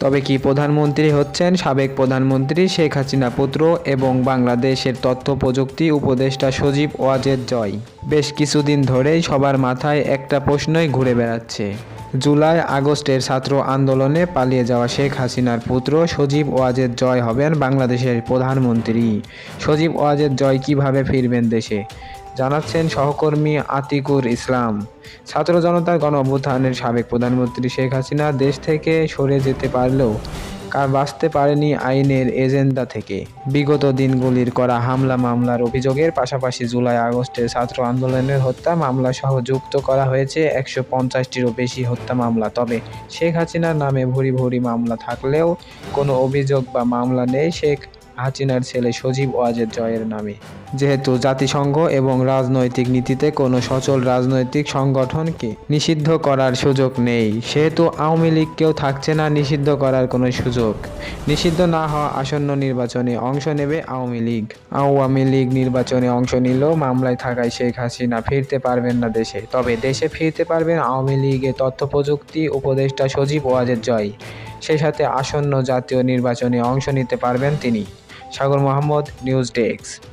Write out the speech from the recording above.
তবে কি প্রধানমন্ত্রী হচ্ছেন সাবেক প্রধানমন্ত্রী শেখ হাসিনা পুত্র এবং বাংলাদেশের তথ্য প্রযুক্তি উপদেষ্টা সজীব ওয়াজেদ জয়? বেশ কিছুদিন ধরেই সবার মাথায় একটা প্রশ্নই ঘুরে বেড়াচ্ছে। জুলাই আগস্টের ছাত্র আন্দোলনে পালিয়ে যাওয়া শেখ হাসিনার পুত্র সজীব ওয়াজেদ জয় হবেন বাংলাদেশের প্রধানমন্ত্রী। সজীব ওয়াজেদ জয় কীভাবে ফিরবেন দেশে? জানাচ্ছেন সহকর্মী আতিকুর ইসলাম। ছাত্র জনতার গণ অভ্যুত্থানের সাবেক প্রধানমন্ত্রী শেখ হাসিনা দেশ থেকে সরে যেতে পারলেও বাঁচতে পারেনি আইনের এজেন্ডা থেকে। বিগত দিনগুলির করা হামলা মামলার অভিযোগের পাশাপাশি জুলাই আগস্টে ছাত্র আন্দোলনের হত্যা মামলা সহ যুক্ত করা হয়েছে একশো পঞ্চাশটিরও বেশি হত্যা মামলা। তবে শেখ হাসিনার নামে ভুরি ভুরি মামলা থাকলেও কোনো অভিযোগ বা মামলা নেই শেখ হাসিনার ছেলে সজীব ওয়াজেদ জয়ের নামে। যেহেতু জাতিসংঘ এবং রাজনৈতিক নীতিতে কোনো সচল রাজনৈতিক সংগঠনকে নিষিদ্ধ করার সুযোগ নেই, সেহেতু আওয়ামী লীগকেও থাকছে না নিষিদ্ধ করার কোনো সুযোগ। নিষিদ্ধ না হওয়া আসন্ন নির্বাচনে অংশ নেবে আওয়ামী লীগ। আওয়ামী লীগ নির্বাচনে অংশ নিলেও মামলায় থাকায় শেখ হাসিনা ফিরতে পারবেন না দেশে। তবে দেশে ফিরতে পারবেন আওয়ামী লীগের তথ্য প্রযুক্তি উপদেষ্টা সজীব ওয়াজেদ জয়। সেই সাথে আসন্ন জাতীয় নির্বাচনে অংশ নিতে পারবেন তিনি। Sagar Mohammad news desk.